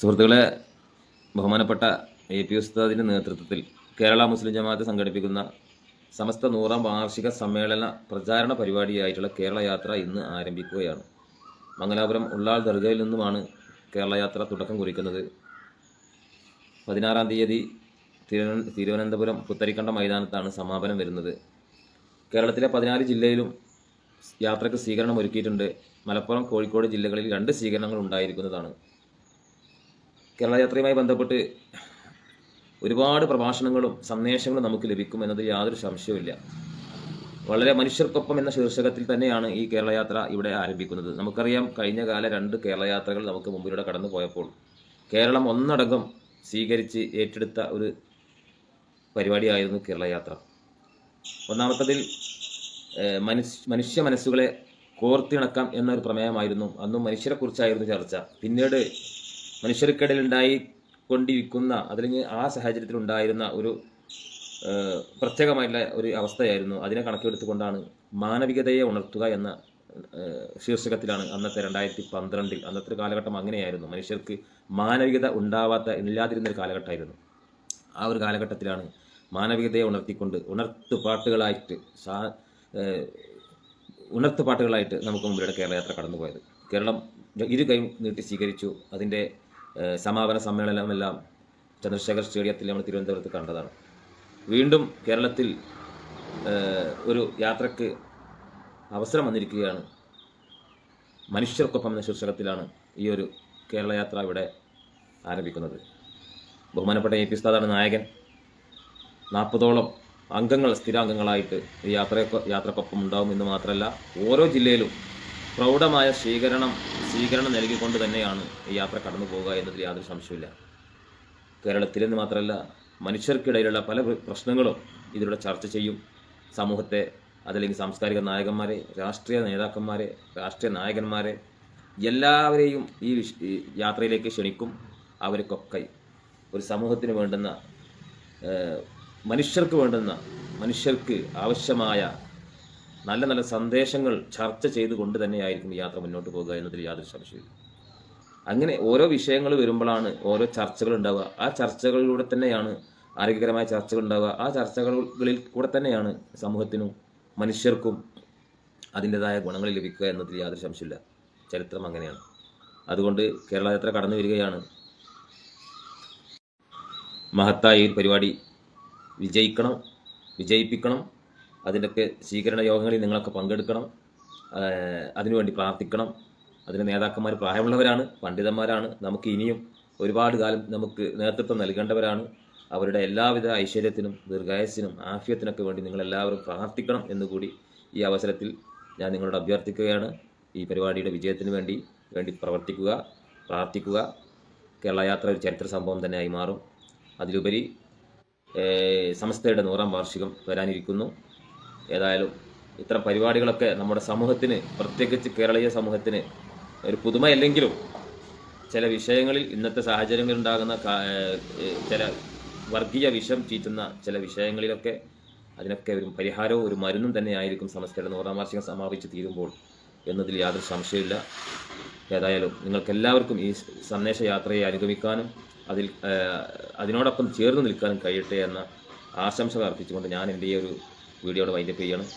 സുഹൃത്തുക്കളെ ബഹുമാനപ്പെട്ട A P ഉസ്താദിന്റെ നേതൃത്വത്തിൽ കേരള മുസ്ലിം ജമാഅത്ത് സംഘടിപ്പിക്കുന്ന സമസ്ത നൂറാം വാർഷിക സമ്മേളന പ്രചാരണ പരിപാടിയായിട്ടുള്ള കേരള യാത്ര ഇന്ന് ആരംഭിക്കുകയാണ്. മംഗലാപുരം ഉള്ളാൾ ദർഗയിൽ നിന്നുമാണ് കേരള യാത്ര തുടക്കം കുറിക്കുന്നത്. പതിനാറാം തീയതി തിരുവനന്തപുരം പുത്തരിക്കണ്ട മൈതാനത്താണ് സമാപനം വരുന്നത്. കേരളത്തിലെ പതിനാല് ജില്ലയിലും യാത്രയ്ക്ക് സ്വീകരണം ഒരുക്കിയിട്ടുണ്ട് മലപ്പുറം കോഴിക്കോട് ജില്ലകളിൽ രണ്ട് സ്വീകരണങ്ങൾ ഉണ്ടായിരിക്കുന്നതാണ്. കേരള യാത്രയുമായി ബന്ധപ്പെട്ട് ഒരുപാട് പ്രഭാഷണങ്ങളും സന്ദേശങ്ങളും നമുക്ക് ലഭിക്കും എന്നത് യാതൊരു സംശയവുമില്ല വളരെ മനുഷ്യർക്കൊപ്പം എന്ന ശീർഷകത്തിൽ തന്നെയാണ് ഈ കേരളയാത്ര ഇവിടെ ആരംഭിക്കുന്നത്. നമുക്കറിയാം കഴിഞ്ഞ കാല രണ്ട് കേരളയാത്രകൾ നമുക്ക് മുമ്പിലൂടെ കടന്നു പോയപ്പോൾ കേരളം ഒന്നടങ്കം സ്വീകരിച്ച് ഏറ്റെടുത്ത ഒരു പരിപാടിയായിരുന്നു കേരളയാത്ര. ഒന്നാമത്തതിൽ മനുഷ്യ മനുഷ്യ മനസ്സുകളെ കോർത്തിണക്കാം എന്നൊരു പ്രമേയമായിരുന്നു. അന്നും മനുഷ്യരെക്കുറിച്ചായിരുന്നു ചർച്ച. പിന്നീട് മനുഷ്യർക്കിടയിലുണ്ടായി കൊണ്ടിരിക്കുന്ന അതല്ലെങ്കിൽ ആ സാഹചര്യത്തിൽ ഉണ്ടായിരുന്ന ഒരു പ്രത്യേകമായിട്ടുള്ള ഒരു അവസ്ഥയായിരുന്നു. അതിനെ കണക്കിലെടുത്തുകൊണ്ടാണ് മാനവികതയെ ഉണർത്തുക എന്ന ശീർഷകത്തിലാണ് അന്നത്തെ രണ്ടായിരത്തി പന്ത്രണ്ടിൽ അന്നത്തെ ഒരു കാലഘട്ടം അങ്ങനെയായിരുന്നു. മനുഷ്യർക്ക് മാനവികത ഉണ്ടാവാത്ത ഇല്ലാതിരുന്ന ഒരു കാലഘട്ടമായിരുന്നു. ആ ഒരു കാലഘട്ടത്തിലാണ് മാനവികതയെ ഉണർത്തിക്കൊണ്ട് ഉണർത്തുപാട്ടുകളായിട്ട് സാ ഉണർത്തുപാട്ടുകളായിട്ട് ഉണർത്തു പാട്ടുകളായിട്ട് നമുക്ക് മുമ്പിലൂടെ കേരള യാത്ര കടന്നുപോയത്. കേരളം ഇരു കൈ നീട്ടി സ്വീകരിച്ചു. അതിന്റെ സമാപന സമ്മേളനമെല്ലാം ചന്ദ്രശേഖർ സ്റ്റേഡിയത്തിൽ നമ്മൾ തിരുവനന്തപുരത്ത് കണ്ടതാണ്. വീണ്ടും കേരളത്തിൽ ഒരു യാത്രയ്ക്ക് അവസരം വന്നിരിക്കുകയാണ്. മനുഷ്യർക്കൊപ്പം എന്ന ശീർഷകത്തിലാണ് ഈ ഒരു കേരള യാത്ര ഇവിടെ ആരംഭിക്കുന്നത്. ബഹുമാനപ്പെട്ട എ പി ഉസ്താദാണ് നായകൻ. നാൽപ്പതോളം അംഗങ്ങൾ സ്ഥിരാംഗങ്ങളായിട്ട് ഈ യാത്രയൊക്കെ യാത്രക്കൊപ്പം ഉണ്ടാകും എന്ന് മാത്രമല്ല ഓരോ ജില്ലയിലും പ്രൗഢമായ സ്വീകരണം സ്വീകരണം നൽകിക്കൊണ്ട് തന്നെയാണ് ഈ യാത്ര കടന്നു പോകുക എന്നതിൽ യാതൊരു സംശയമില്ല കേരളത്തിൽ കേരളത്തിലെന്ന് മാത്രമല്ല മനുഷ്യർക്കിടയിലുള്ള പല പ്രശ്നങ്ങളും ഇതിലൂടെ ചർച്ച ചെയ്യും. സമൂഹത്തെ അതല്ലെങ്കിൽ സാംസ്കാരിക നായകന്മാരെ രാഷ്ട്രീയ നേതാക്കന്മാരെ രാഷ്ട്രീയ നായകന്മാരെ എല്ലാവരെയും ഈ യാത്രയിലേക്ക് ക്ഷണിക്കും. അവർക്കൊക്കെ ഒരു സമൂഹത്തിന് വേണ്ടുന്ന മനുഷ്യർക്ക് വേണ്ടുന്ന മനുഷ്യർക്ക് ആവശ്യമായ നല്ല നല്ല സന്ദേശങ്ങൾ ചർച്ച ചെയ്തുകൊണ്ട് തന്നെയായിരിക്കും യാത്ര മുന്നോട്ട് പോകുക എന്നതിൽ യാതൊരു സംശയമില്ല അങ്ങനെ ഓരോ വിഷയങ്ങൾ വരുമ്പോഴാണ് ഓരോ ചർച്ചകൾ ഉണ്ടാവുക. ആ ചർച്ചകളിലൂടെ തന്നെയാണ് ആരോഗ്യകരമായ ചർച്ചകൾ ഉണ്ടാവുക. ആ ചർച്ചകളിൽ കൂടെ തന്നെയാണ് സമൂഹത്തിനും മനുഷ്യർക്കും അതിന്റെതായ ഗുണങ്ങൾ ലഭിക്കുക എന്നതിൽ യാതൊരു സംശയമില്ല ചരിത്രം അങ്ങനെയാണ്. അതുകൊണ്ട് കേരള യാത്ര കടന്നു വരികയാണ്. മഹത്തായ ഈ പരിപാടി വിജയിക്കണം വിജയിപ്പിക്കണം. അതിന്റെയൊക്കെ സ്വീകരണ യോഗങ്ങളിൽ നിങ്ങളൊക്കെ പങ്കെടുക്കണം. അതിനുവേണ്ടി പ്രാർത്ഥിക്കണം. അതിന് നേതാക്കന്മാർ പ്രായമുള്ളവരാണ് പണ്ഡിതന്മാരാണ്. നമുക്ക് ഇനിയും ഒരുപാട് കാലം നമുക്ക് നേതൃത്വം നൽകേണ്ടവരാണ്. അവരുടെ എല്ലാവിധ ഐശ്വര്യത്തിനും ദീർഘായുസിനും ആഫ്യത്തിനൊക്കെ വേണ്ടി നിങ്ങളെല്ലാവരും പ്രാർത്ഥിക്കണം എന്നുകൂടി ഈ അവസരത്തിൽ ഞാൻ നിങ്ങളോട് അഭ്യർത്ഥിക്കുകയാണ്. ഈ പരിപാടിയുടെ വിജയത്തിന് വേണ്ടി വേണ്ടി പ്രവർത്തിക്കുക പ്രാർത്ഥിക്കുക. കേരള യാത്ര ഒരു ചരിത്ര സംഭവം തന്നെയായി മാറും. അതിലുപരി സമസ്തയുടെ നൂറാം വാർഷികം വരാനിരിക്കുന്നു. ഏതായാലും ഇത്തരം പരിപാടികളൊക്കെ നമ്മുടെ സമൂഹത്തിന് പ്രത്യേകിച്ച് കേരളീയ സമൂഹത്തിന് ഒരു പുതുമയല്ലെങ്കിലും ചില വിഷയങ്ങളിൽ ഇന്നത്തെ സാഹചര്യങ്ങളിൽ ഉണ്ടാകുന്ന ചില വർഗീയ വിഷം ചീറ്റുന്ന ചില വിഷയങ്ങളിലൊക്കെ അതിനൊക്കെ ഒരു പരിഹാരവും ഒരു മരുന്നും തന്നെയായിരിക്കും സമസ്തയുടെ നൂറാം വാർഷികം സമാപിച്ച് തീരുമ്പോൾ എന്നതിൽ യാതൊരു സംശയമില്ല ഏതായാലും നിങ്ങൾക്കെല്ലാവർക്കും ഈ സന്ദേശ യാത്രയെ അനുഗമിക്കാനും അതിൽ അതിനോടൊപ്പം ചേർന്ന് നിൽക്കാനും കഴിയട്ടെ എന്ന ആശംസകൾ അർപ്പിച്ചുകൊണ്ട് ഞാൻ എന്റെ ഈ ഒരു വീഡിയോയുടെ വൈൻഡപ്പ് ചെയ്യണം.